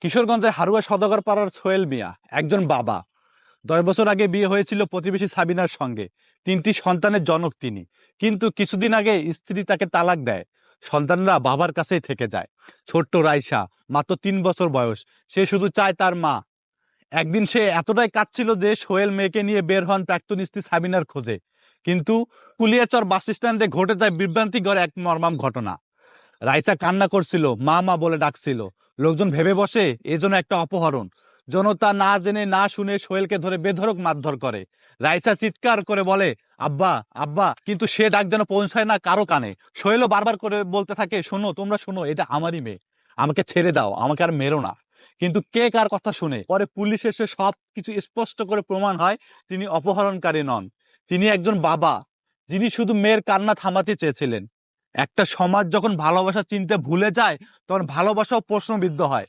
কিশোরগঞ্জের হারুয়া সদাগর পাড়ার সোহেল মিয়া, একজন বাবা। দশ বছর আগে বিয়ে হয়েছিল প্রতিবেশী সাবিনার সঙ্গে। তিনটি সন্তানের জনক তিনি। কিন্তু কিছুদিন আগে স্ত্রী তাকে তালাক দেয়। সন্তানরা বাবার কাছেই থেকে যায়। ছোট্ট রাইসা, মাত্র তিন বছর বয়স। সে শুধু চায় তার মা। একদিন সে এতটাই কাঁদছিল যে সোহেল মেয়েকে নিয়ে বের হন প্রাক্তন স্ত্রী সাবিনার খোঁজে। কিন্তু কুলিয়াচর বাস স্ট্যান্ডে ঘটে যায় বিভ্রান্তিকর এক মর্মাম ঘটনা। রাইসা কান্না করছিল মা মা বলে ডাকছিল। লোকজন ভেবে বসে এজন্য একটা অপহরণ। জনতা না জেনে, না শুনে সোহেলকে ধরে বেধরক মারধর করে। রাইসা চিৎকার করে বলে, আব্বা আব্বা, কিন্তু সে ডাক যেন পৌঁছায় না কারও কানে। সোহেলও বারবার করে বলতে থাকে, শোনো, তোমরা শোনো, এটা আমারই মেয়ে। আমাকে ছেড়ে দাও, আমাকে আর মেরো না। কিন্তু কে কার কথা শুনে? পরে পুলিশ এসে সব কিছু স্পষ্ট করে প্রমাণ হয়, তিনি অপহরণকারী নন। তিনি একজন বাবা, যিনি শুধু মেয়ের কান্না থামাতে চেয়েছিলেন। একটা সমাজ যখন ভালোবাসা চিনতে ভুলে যায় তখন ভালোবাসাও প্রশ্নবিদ্ধ হয়।